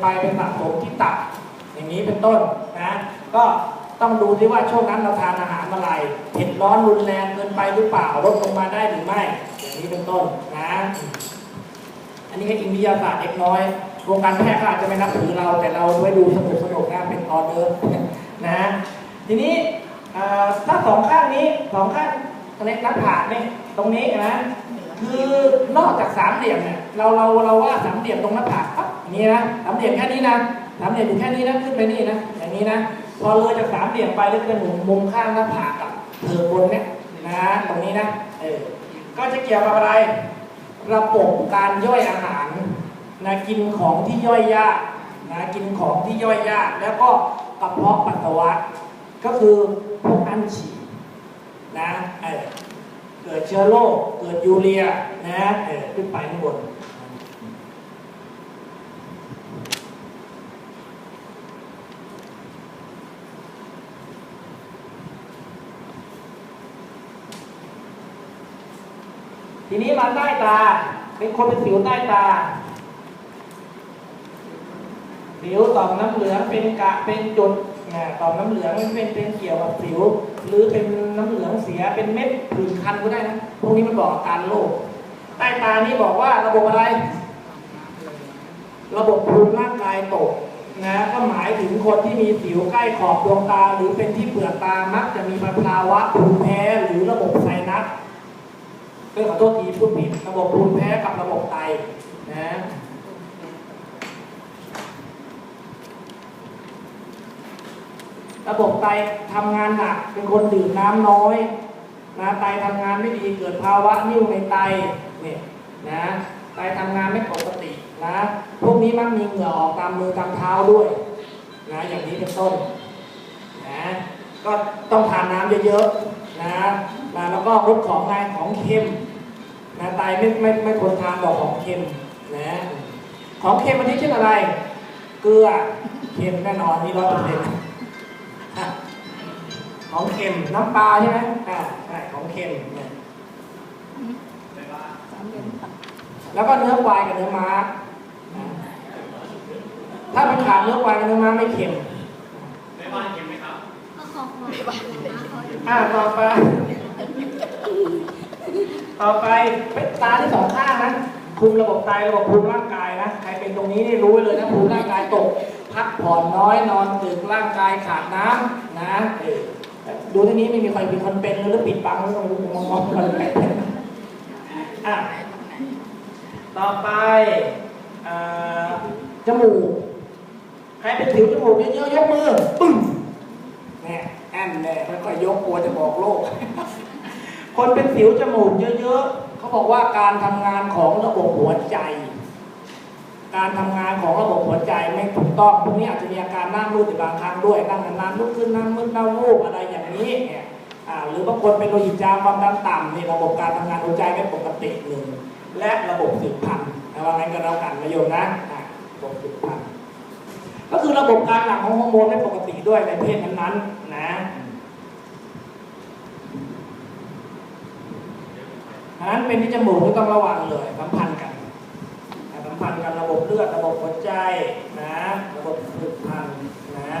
ไปเป็นสะสมที่ตับอย่างนี้เป็นต้นนะก็ต้องดูที่ว่าช่วงนั้นเราทานอาหารอะไรเผ็ดร้อนรุนแรงเกินไปหรือเปล่าลดลงมาได้หรือไม่ อย่างนี้เป็นต้นนะ อันนี้ก็อิงวิทยาศาสตร์เล็กน้อยวงการแพทย์ก็อาจจะไม่นับถือเราแต่เราไว้ดูสนุกสนุกนะเป็นออเดอร์นะทีนี้ถ้าสองข้างนี้สองข้างเล็กนักผ่านี่ตรงนี้นะคือนอกจากสามเหลี่ยมเนี่ยเราเราเราว่าสามเหลี่ยมตรงหน้าผากปั๊บ อย่างนี้นะสามเหลี่ยมแค่นี้นะสามเหลี่ยมอยู่แค่นี้นะขึ้นไปนี่นะอย่างนี้นะพอเลยจากสามเหลี่ยมไปแล้วจะมุมมุมข้างหน้าผากกับเถิกบนเนี่ยนะตรงนี้นะเออก็จะเกี่ยวกับอะไร ระบบการย่อยอาหารนะกินของที่ย่อยยากนะกินของที่ย่อยยาก แล้วก็กระเพาะปัสสาวะ ก็คือพวกอั้นฉี่นะเออเกิดเชื้อโรคเกิดยูเรียนะเออขึ้นไปข้างบน ทีนี้มาใต้ตา เป็นคนเป็นสิวใต้ตา สิวต่อมน้ำเหลืองเป็นกะเป็นจุดนะต่อมน้ำเหลืองมันเป็นเป็นเกี่ยวกับสิว หรือเป็นน้ำเหลืองเสียเป็นเม็ดผื่นคันก็ได้นะพวกนี้มันบอกอาการโรคใต้ตานี่บอกว่าระบบอะไร ระบบภูมิร่างกายตกนะก็หมายถึงคนที่มีสิวใกล้ขอบดวงตา หรือเป็นที่เปลือกตามักจะมีภาวะภูมิแพ้หรือระบบไซนัส เออขอโทษทีพูดผิดระบบภูมิแพ้กับระบบไตนะระบบไตทำงานหนักเป็นคนดื่มน้ำน้อยนะไตทำงานไม่ดีเกิดภาวะนิ่วในไตเนี่ยนะไตทำงานไม่ปกตินะพวกนี้มักมีเหงื่อออกตามมือตามเท้าด้วยนะอย่างนี้เป็นต้นนะก็ต้องทานน้ำเยอะๆนะนะแล้วก็ลดของไงของเค็ม นะไตไม่ไม่ไม่ควรทานบอกของเค็มนะของเค็มอันนี้เช่นอะไร เกลือเค็มแน่นอนนี่ร้อยเปอร์เซ็นต์อะของเค็มน้ำปลาใช่ไหมอ่าใช่ของเค็มเนี่ยแล้วก็เนื้อควายกับเนื้อม้าอ่าถ้ามันขาดเนื้อควายกับเนื้อม้าไม่เค็มในบ้านเค็มไหมครับอ่าต่อไป ต่อไปเป็นตาที่สองข้างนะคุมระบบไตระบบภูมิร่างกายนะใครเป็นตรงนี้นี่รู้ไว้เลยนะภูมิร่างกายตก พักผ่อนน้อยนอนดึกร่างกายขาดน้ำนะดูที่นี้ไม่มีใครเป็นคนเป็นหรือปิดบังหรือมองมองคนเป็นอะต่อไปอจมูกใครเป็นสิวจมูกเยอะๆยกมือปึ้งเนี่ยแอนแน่ค่อยๆยกกลัวจะบอกโลก คนเป็นสิวจมูกเยอะๆเขาบอกว่าการทำงานของระบบหัวใจ การทำงานของระบบหัวใจไม่ถูกต้องพวกนี้อาจจะมีอาการหน้ามืดในบางครั้งด้วยนั่งนานๆลุกขึ้นนั่งมืดเน่ารูปอะไรอย่างนี้เนี่ยหรือบางคนเป็นโลหิตจางความดันต่ำในระบบการทำงานหัวใจไม่ปกติหนึ่งและระบบสืบพันธุ์นะว่างั้นก็แล้วกันนะโยมนะอ่าระบบสืบพันธุ์ก็คือระบบการหลั่งของฮอร์โมนไม่ปกติด้วยในเพศนั้นๆ นะฉะนั้นเป็นที่จมูกที่ต้องระวังเลยสัมพันธ์กันสัมพันธ์กันระบบเลือดระบบหัวใจนะระบบสืบพันธ์นะ